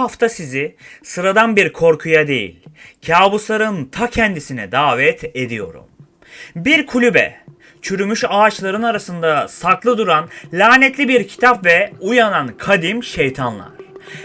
hafta sizi sıradan bir korkuya değil, kabusların ta kendisine davet ediyorum. Bir kulübe, çürümüş ağaçların arasında saklı duran lanetli bir kitap ve uyanan kadim şeytanlar.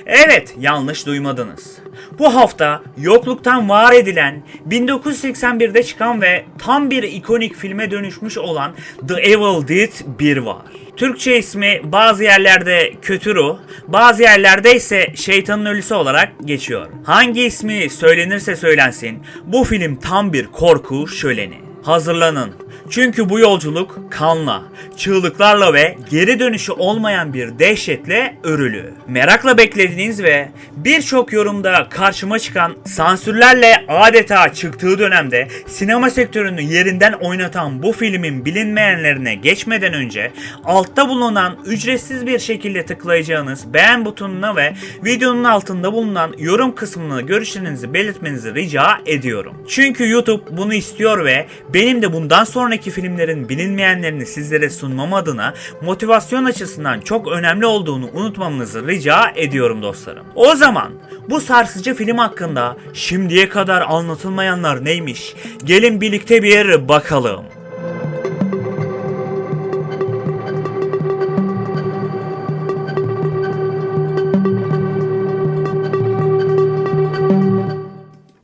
Evet, yanlış duymadınız. Bu hafta yokluktan var edilen 1981'de çıkan ve tam bir ikonik filme dönüşmüş olan The Evil Dead 1 var. Türkçe ismi bazı yerlerde kötü ruh, bazı yerlerde ise şeytanın ölüsü olarak geçiyor. Hangi ismi söylenirse söylensin bu film tam bir korku şöleni. Hazırlanın. Çünkü bu yolculuk kanla, çığlıklarla ve geri dönüşü olmayan bir dehşetle örülü. Merakla beklediğiniz ve birçok yorumda karşıma çıkan sansürlerle adeta çıktığı dönemde sinema sektörünü yerinden oynatan bu filmin bilinmeyenlerine geçmeden önce altta bulunan ücretsiz bir şekilde tıklayacağınız beğen butonuna ve videonun altında bulunan yorum kısmına görüşlerinizi belirtmenizi rica ediyorum. Çünkü YouTube bunu istiyor ve benim de bundan sonraki filmlerin bilinmeyenlerini sizlere sunmam adına motivasyon açısından çok önemli olduğunu unutmamanızı rica ediyorum dostlarım. O zaman bu sarsıcı film hakkında şimdiye kadar anlatılmayanlar neymiş? Gelin birlikte bir bakalım.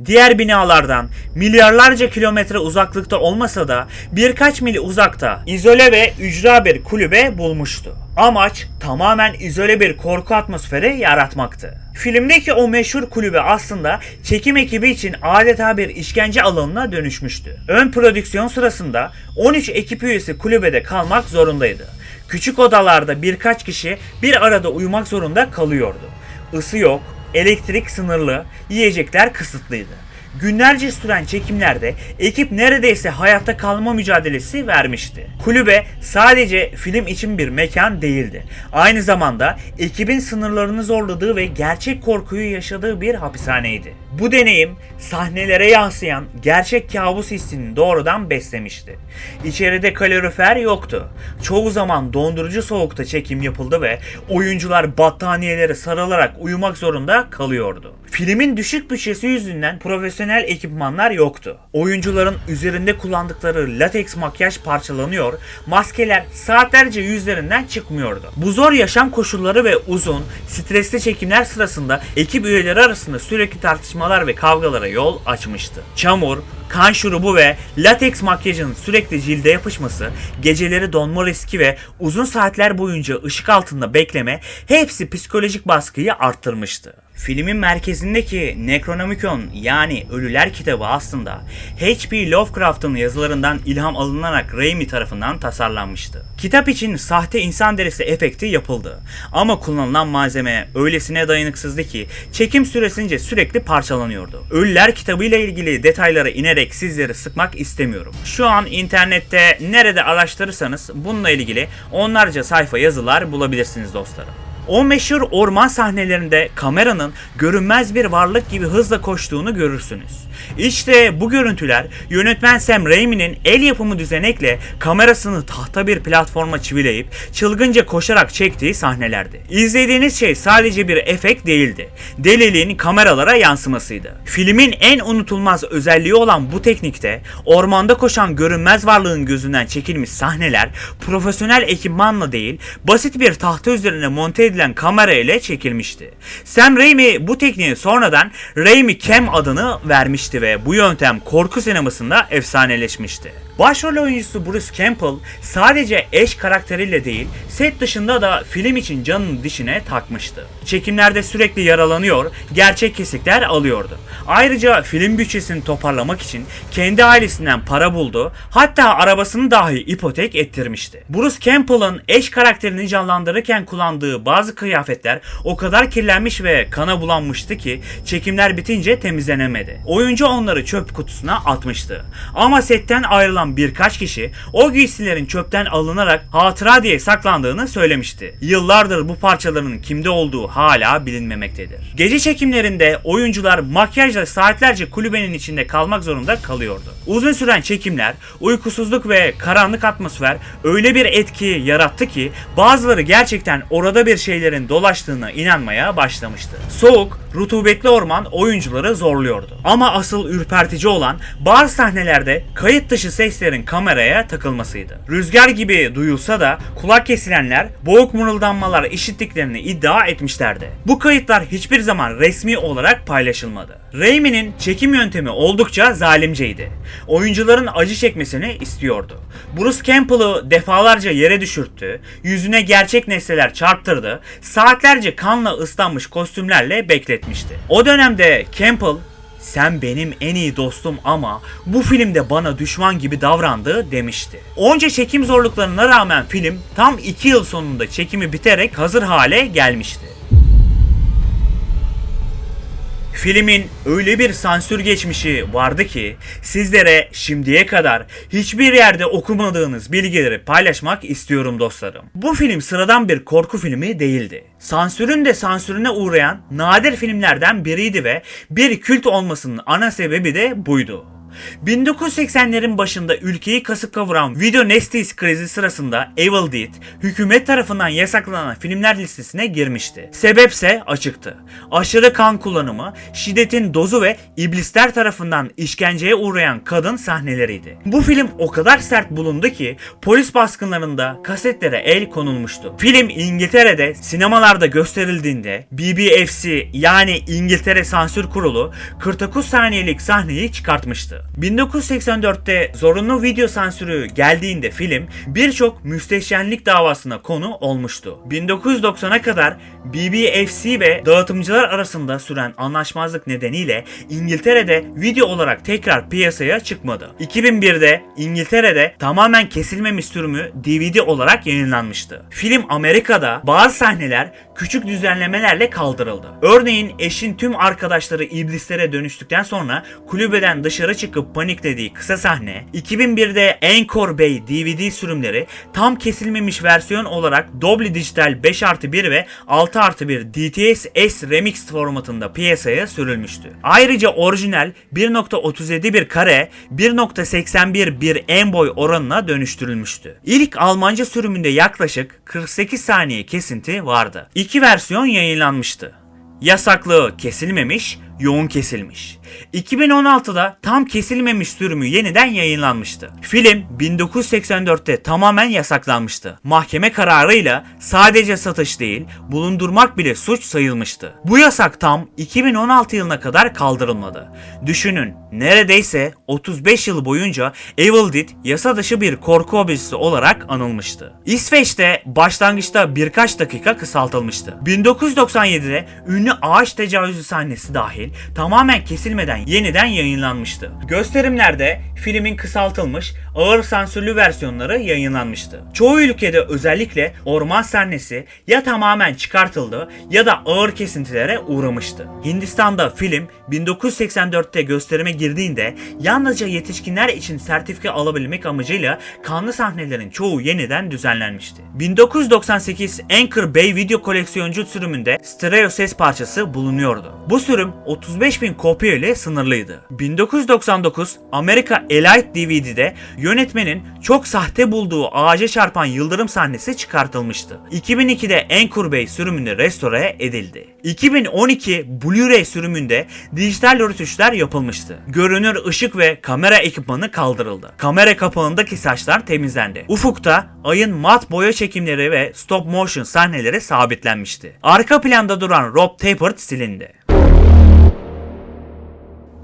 Diğer binalardan milyarlarca kilometre uzaklıkta olmasa da birkaç mil uzakta izole ve ücra bir kulübe bulmuştu. Amaç tamamen izole bir korku atmosferi yaratmaktı. Filmdeki o meşhur kulübe aslında çekim ekibi için adeta bir işkence alanına dönüşmüştü. Ön prodüksiyon sırasında 13 ekip üyesi kulübede kalmak zorundaydı. Küçük odalarda birkaç kişi bir arada uyumak zorunda kalıyordu. Isı yok, elektrik sınırlı, yiyecekler kısıtlıydı. Günlerce süren çekimlerde ekip neredeyse hayatta kalma mücadelesi vermişti. Kulübe sadece film için bir mekan değildi. Aynı zamanda ekibin sınırlarını zorladığı ve gerçek korkuyu yaşadığı bir hapishaneydi. Bu deneyim sahnelere yansıyan gerçek kabus hissini doğrudan beslemişti. İçeride kalorifer yoktu. Çoğu zaman dondurucu soğukta çekim yapıldı ve oyuncular battaniyelere sarılarak uyumak zorunda kalıyordu. Filmin düşük bütçesi yüzünden profesyonel ekipmanlar yoktu. Oyuncuların üzerinde kullandıkları lateks makyaj parçalanıyor, maskeler saatlerce yüzlerinden çıkmıyordu. Bu zor yaşam koşulları ve uzun, stresli çekimler sırasında ekip üyeleri arasında sürekli tartışmalar ve kavgalara yol açmıştı. Çamur, kan şurubu ve lateks makyajın sürekli cilde yapışması, geceleri donma riski ve uzun saatler boyunca ışık altında bekleme hepsi psikolojik baskıyı arttırmıştı. Filmin merkezindeki Necronomicon yani Ölüler kitabı aslında H.P. Lovecraft'ın yazılarından ilham alınarak Raimi tarafından tasarlanmıştı. Kitap için sahte insan derisi efekti yapıldı. Ama kullanılan malzeme öylesine dayanıksızdı ki çekim süresince sürekli parçalanıyordu. Ölüler kitabıyla ilgili detaylara inerek sizleri sıkmak istemiyorum. Şu an internette nerede araştırırsanız bununla ilgili onlarca sayfa yazılar bulabilirsiniz dostlarım. O meşhur orman sahnelerinde kameranın görünmez bir varlık gibi hızla koştuğunu görürsünüz. İşte bu görüntüler yönetmen Sam Raimi'nin el yapımı düzenekle kamerasını tahta bir platforma çivileyip çılgınca koşarak çektiği sahnelerdi. İzlediğiniz şey sadece bir efekt değildi. Deliliğin kameralara yansımasıydı. Filmin en unutulmaz özelliği olan bu teknikte ormanda koşan görünmez varlığın gözünden çekilmiş sahneler profesyonel ekipmanla değil basit bir tahta üzerine monte edilen kamera ile çekilmişti. Sam Raimi bu tekniğe sonradan Raimi Cam adını vermişti ve bu yöntem korku sinemasında efsaneleşmişti. Başrol oyuncusu Bruce Campbell sadece eş karakteriyle değil set dışında da film için canını dişine takmıştı. Çekimlerde sürekli yaralanıyor, gerçek kesikler alıyordu. Ayrıca film bütçesini toparlamak için kendi ailesinden para buldu, hatta arabasını dahi ipotek ettirmişti. Bruce Campbell'ın eş karakterini canlandırırken kullandığı bazı kıyafetler o kadar kirlenmiş ve kana bulanmıştı ki çekimler bitince temizlenemedi. Oyuncu onları çöp kutusuna atmıştı. Ama setten ayrılan birkaç kişi o giysilerin çöpten alınarak hatıra diye saklandığını söylemişti. Yıllardır bu parçaların kimde olduğu hala bilinmemektedir. Gece çekimlerinde oyuncular makyajla saatlerce kulübenin içinde kalmak zorunda kalıyordu. Uzun süren çekimler, uykusuzluk ve karanlık atmosfer öyle bir etki yarattı ki bazıları gerçekten orada bir şeylerin dolaştığına inanmaya başlamıştı. Soğuk, rutubetli orman oyuncuları zorluyordu. Ama asıl ürpertici olan bazı sahnelerde kayıt dışı seslerin kameraya takılmasıydı. Rüzgar gibi duyulsa da kulak kesilenler boğuk mırıldanmalar işittiklerini iddia etmişlerdi. Bu kayıtlar hiçbir zaman resmi olarak paylaşılmadı. Raimi'nin çekim yöntemi oldukça zalimceydi. Oyuncuların acı çekmesini istiyordu. Bruce Campbell'ı defalarca yere düşürttü, yüzüne gerçek nesneler çarptırdı, saatlerce kanla ıslanmış kostümlerle bekletmişti. O dönemde Campbell sen benim en iyi dostum ama bu filmde bana düşman gibi davrandı demişti. Onca çekim zorluklarına rağmen film tam 2 yıl sonunda çekimi biterek hazır hale gelmişti. Filmin öyle bir sansür geçmişi vardı ki sizlere şimdiye kadar hiçbir yerde okumadığınız bilgileri paylaşmak istiyorum dostlarım. Bu film sıradan bir korku filmi değildi. Sansürün de sansürüne uğrayan nadir filmlerden biriydi ve bir kült olmasının ana sebebi de buydu. 1980'lerin başında ülkeyi kasıp kavuran Video Nasties krizi sırasında Evil Dead hükümet tarafından yasaklanan filmler listesine girmişti. Sebepse açıktı. Aşırı kan kullanımı, şiddetin dozu ve iblisler tarafından işkenceye uğrayan kadın sahneleriydi. Bu film o kadar sert bulundu ki polis baskınlarında kasetlere el konulmuştu. Film İngiltere'de sinemalarda gösterildiğinde BBFC yani İngiltere Sansür Kurulu 49 saniyelik sahneyi çıkartmıştı. 1984'te zorunlu video sansürü geldiğinde film birçok müsteşenlik davasına konu olmuştu. 1990'a kadar BBFC ve dağıtımcılar arasında süren anlaşmazlık nedeniyle İngiltere'de video olarak tekrar piyasaya çıkmadı. 2001'de İngiltere'de tamamen kesilmemiş sürümü DVD olarak yayınlanmıştı. Film Amerika'da bazı sahneler küçük düzenlemelerle kaldırıldı. Örneğin eşin tüm arkadaşları iblislere dönüştükten sonra kulübeden dışarı çıkıp paniklediği kısa sahne, 2001'de Encore Bay DVD sürümleri tam kesilmemiş versiyon olarak Dolby Digital 5 artı 1 ve 6 artı 1 DTS S Remix formatında piyasaya sürülmüştü. Ayrıca orijinal 1.37 bir kare 1.81 bir en boy oranına dönüştürülmüştü. İlk Almanca sürümünde yaklaşık 48 saniye kesinti vardı. İki versiyon yayınlanmıştı. Yasaklı kesilmemiş, yoğun kesilmiş. 2016'da tam kesilmemiş sürümü yeniden yayınlanmıştı. Film 1984'te tamamen yasaklanmıştı. Mahkeme kararıyla sadece satış değil, bulundurmak bile suç sayılmıştı. Bu yasak tam 2016 yılına kadar kaldırılmadı. Düşünün, neredeyse 35 yıl boyunca Evil Dead yasa dışı bir korku objesi olarak anılmıştı. İsveç'te başlangıçta birkaç dakika kısaltılmıştı. 1997'de ünlü ağaç tecavüzü sahnesi dahil tamamen kesilmeden yeniden yayınlanmıştı. Gösterimlerde filmin kısaltılmış, ağır sansürlü versiyonları yayınlanmıştı. Çoğu ülkede özellikle orman sahnesi ya tamamen çıkartıldı ya da ağır kesintilere uğramıştı. Hindistan'da film 1984'te gösterime girdiğinde yalnızca yetişkinler için sertifika alabilmek amacıyla kanlı sahnelerin çoğu yeniden düzenlenmişti. 1998 Anchor Bay video koleksiyoncu sürümünde stereo ses parçası bulunuyordu. Bu sürüm 35 bin kopya ile sınırlıydı. 1999 Amerika Elite DVD'de yönetmenin çok sahte bulduğu ağaca çarpan yıldırım sahnesi çıkartılmıştı. 2002'de Anchor Bay sürümünde restore edildi. 2012 Blu-ray sürümünde dijital rötuşlar yapılmıştı. Görünür ışık ve kamera ekipmanı kaldırıldı. Kamera kapağındaki saçlar temizlendi. Ufukta ayın mat boya çekimleri ve stop motion sahneleri sabitlenmişti. Arka planda duran Rob Tapert silindi.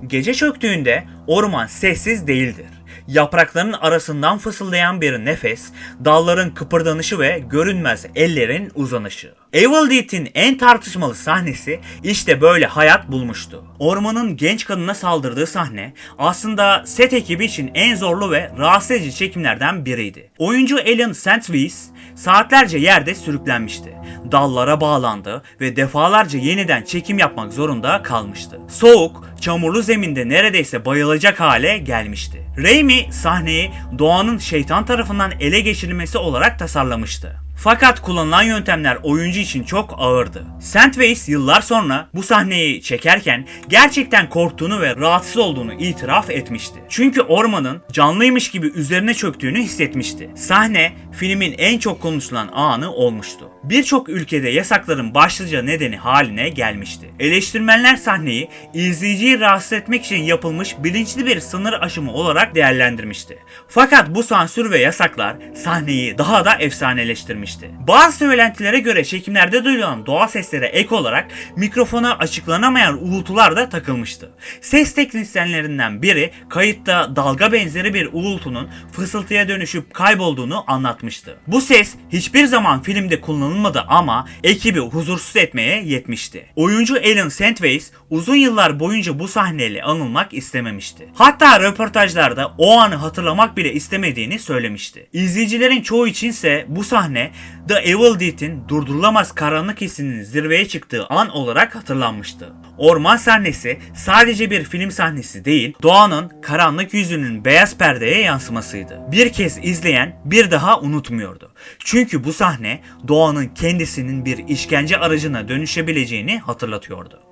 Gece çöktüğünde orman sessiz değildir. Yaprakların arasından fısıldayan bir nefes, dalların kıpırdanışı ve görünmez ellerin uzanışı. Evil Dead'in en tartışmalı sahnesi işte böyle hayat bulmuştu. Ormanın genç kadına saldırdığı sahne aslında set ekibi için en zorlu ve rahatsız edici çekimlerden biriydi. Oyuncu Ellen Sandweiss saatlerce yerde sürüklenmişti. Dallara bağlandı ve defalarca yeniden çekim yapmak zorunda kalmıştı. Soğuk, çamurlu zeminde neredeyse bayılacak hale gelmişti. Raimi sahneyi doğanın şeytan tarafından ele geçirilmesi olarak tasarlamıştı. Fakat kullanılan yöntemler oyuncu için çok ağırdı. Sandweiss yıllar sonra bu sahneyi çekerken gerçekten korktuğunu ve rahatsız olduğunu itiraf etmişti. Çünkü ormanın canlıymış gibi üzerine çöktüğünü hissetmişti. Sahne filmin en çok konuşulan anı olmuştu. Birçok ülkede yasakların başlıca nedeni haline gelmişti. Eleştirmenler sahneyi izleyiciyi rahatsız etmek için yapılmış bilinçli bir sınır aşımı olarak değerlendirmişti. Fakat bu sansür ve yasaklar sahneyi daha da efsaneleştirmişti. Bazı söylentilere göre çekimlerde duyulan doğal seslere ek olarak mikrofona açıklanamayan uğultular da takılmıştı. Ses teknisyenlerinden biri kayıtta dalga benzeri bir uğultunun fısıltıya dönüşüp kaybolduğunu anlatmıştı. Bu ses hiçbir zaman filmde kullanılmadı ama ekibi huzursuz etmeye yetmişti. Oyuncu Alan Sandweiss uzun yıllar boyunca bu sahneyle anılmak istememişti. Hatta röportajlarda o anı hatırlamak bile istemediğini söylemişti. İzleyicilerin çoğu içinse bu sahne The Evil Dead'in durdurulamaz karanlık hissinin zirveye çıktığı an olarak hatırlanmıştı. Orman sahnesi sadece bir film sahnesi değil, doğanın karanlık yüzünün beyaz perdeye yansımasıydı. Bir kez izleyen bir daha unutmuyordu. Çünkü bu sahne doğanın kendisinin bir işkence aracına dönüşebileceğini hatırlatıyordu.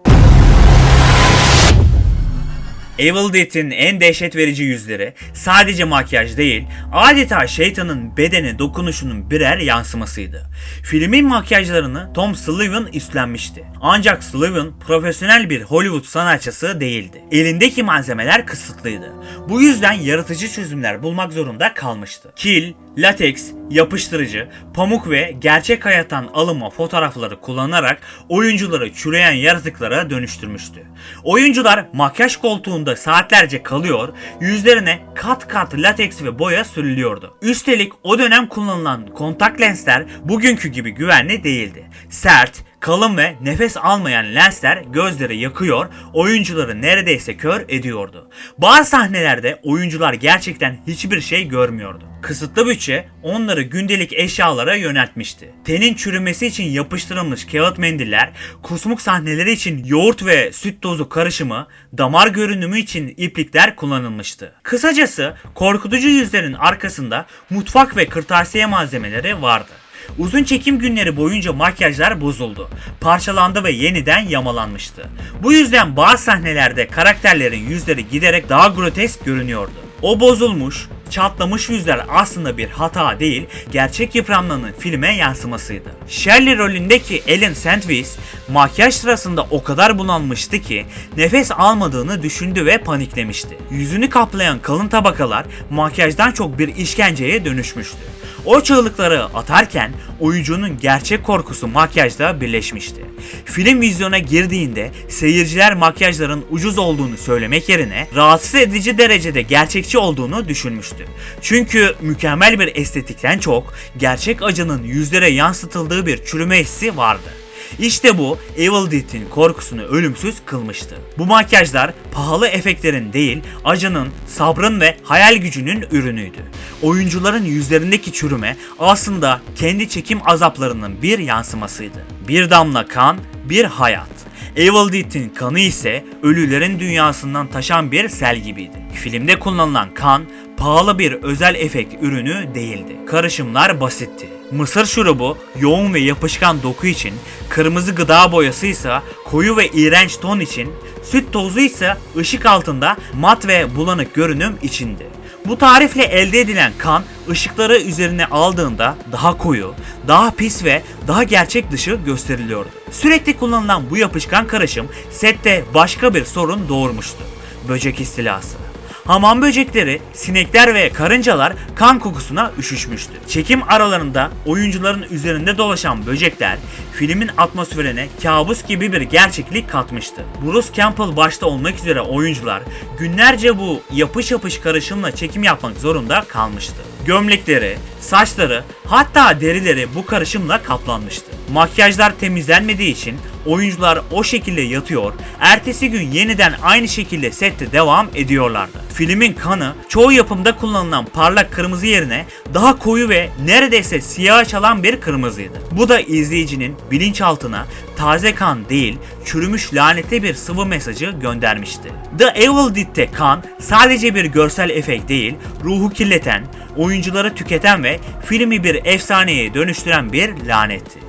Evil Dead'in en dehşet verici yüzleri sadece makyaj değil, adeta şeytanın bedene dokunuşunun birer yansımasıydı. Filmin makyajlarını Tom Sullivan üstlenmişti. Ancak Sullivan profesyonel bir Hollywood sanatçısı değildi. Elindeki malzemeler kısıtlıydı. Bu yüzden yaratıcı çözümler bulmak zorunda kalmıştı. Kil, lateks, yapıştırıcı, pamuk ve gerçek hayattan alınma fotoğrafları kullanarak oyuncuları çürüyen yaratıklara dönüştürmüştü. Oyuncular makyaj koltuğunda saatlerce kalıyor, yüzlerine kat kat lateks ve boya sürülüyordu. Üstelik o dönem kullanılan kontak lensler bugünkü gibi güvenli değildi. Sert, kalın ve nefes almayan lensler gözleri yakıyor, oyuncuları neredeyse kör ediyordu. Bazı sahnelerde oyuncular gerçekten hiçbir şey görmüyordu. Kısıtlı bütçe onları gündelik eşyalara yöneltmişti. Tenin çürümesi için yapıştırılmış kağıt mendiller, kusmuk sahneleri için yoğurt ve süt tozu karışımı, damar görünümü için iplikler kullanılmıştı. Kısacası korkutucu yüzlerin arkasında mutfak ve kırtasiye malzemeleri vardı. Uzun çekim günleri boyunca makyajlar bozuldu, parçalandı ve yeniden yamalanmıştı. Bu yüzden bazı sahnelerde karakterlerin yüzleri giderek daha grotesk görünüyordu. O bozulmuş, çatlamış yüzler aslında bir hata değil, gerçek yıpranmanın filme yansımasıydı. Shirley rolündeki Ellen Sandwich, makyaj sırasında o kadar bunalmıştı ki nefes almadığını düşündü ve paniklemişti. Yüzünü kaplayan kalın tabakalar makyajdan çok bir işkenceye dönüşmüştü. O çığlıkları atarken oyuncunun gerçek korkusu makyajda birleşmişti. Film vizyona girdiğinde seyirciler makyajların ucuz olduğunu söylemek yerine rahatsız edici derecede gerçekçi olduğunu düşünmüştü. Çünkü mükemmel bir estetikten çok gerçek acının yüzlere yansıtıldığı bir çürüme hissi vardı. İşte bu Evil Dead'in korkusunu ölümsüz kılmıştı. Bu makyajlar pahalı efektlerin değil, acının, sabrın ve hayal gücünün ürünüydü. Oyuncuların yüzlerindeki çürüme aslında kendi çekim azaplarının bir yansımasıydı. Bir damla kan, bir hayat. Evil Dead'in kanı ise ölülerin dünyasından taşan bir sel gibiydi. Filmde kullanılan kan pahalı bir özel efekt ürünü değildi. Karışımlar basitti. Mısır şurubu yoğun ve yapışkan doku için, kırmızı gıda boyası ise koyu ve iğrenç ton için, süt tozu ise ışık altında mat ve bulanık görünüm içindi. Bu tarifle elde edilen kan ışıkları üzerine aldığında daha koyu, daha pis ve daha gerçek dışı gösteriliyordu. Sürekli kullanılan bu yapışkan karışım sette başka bir sorun doğurmuştu. Böcek istilası. Hamam böcekleri, sinekler ve karıncalar kan kokusuna üşüşmüştü. Çekim aralarında oyuncuların üzerinde dolaşan böcekler filmin atmosferine kabus gibi bir gerçeklik katmıştı. Bruce Campbell başta olmak üzere oyuncular günlerce bu yapış yapış karışımla çekim yapmak zorunda kalmıştı. Gömlekleri, saçları hatta derileri bu karışımla kaplanmıştı. Makyajlar temizlenmediği için oyuncular o şekilde yatıyor, ertesi gün yeniden aynı şekilde sette devam ediyorlardı. Filmin kanı çoğu yapımda kullanılan parlak kırmızı yerine daha koyu ve neredeyse siyah çalan bir kırmızıydı. Bu da izleyicinin bilinçaltına taze kan değil, çürümüş lanetli bir sıvı mesajı göndermişti. The Evil Dead'te kan sadece bir görsel efekt değil, ruhu kirleten, oyuncuları tüketen ve filmi bir efsaneye dönüştüren bir lanetti.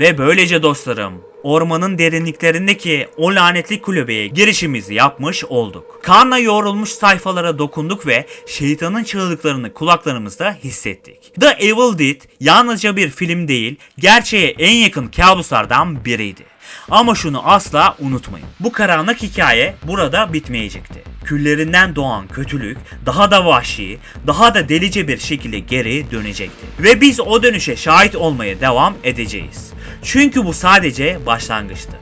Ve böylece dostlarım ormanın derinliklerindeki o lanetli kulübeye girişimizi yapmış olduk. Kanla yoğrulmuş sayfalara dokunduk ve şeytanın çığlıklarını kulaklarımızda hissettik. The Evil Dead yalnızca bir film değil, gerçeğe en yakın kabuslardan biriydi. Ama şunu asla unutmayın. Bu karanlık hikaye burada bitmeyecekti. Küllerinden doğan kötülük daha da vahşi, daha da delice bir şekilde geri dönecekti. Ve biz o dönüşe şahit olmaya devam edeceğiz. Çünkü bu sadece başlangıçtı.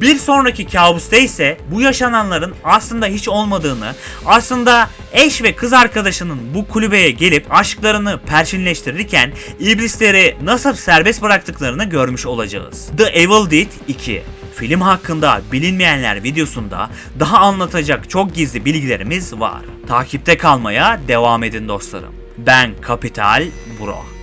Bir sonraki kabusta ise bu yaşananların aslında hiç olmadığını, aslında eş ve kız arkadaşının bu kulübeye gelip aşklarını perçinleştirirken iblisleri nasıl serbest bıraktıklarını görmüş olacağız. The Evil Dead 2 Film hakkında bilinmeyenler videosunda daha anlatacak çok gizli bilgilerimiz var. Takipte kalmaya devam edin dostlarım. Ben Kapital Burak.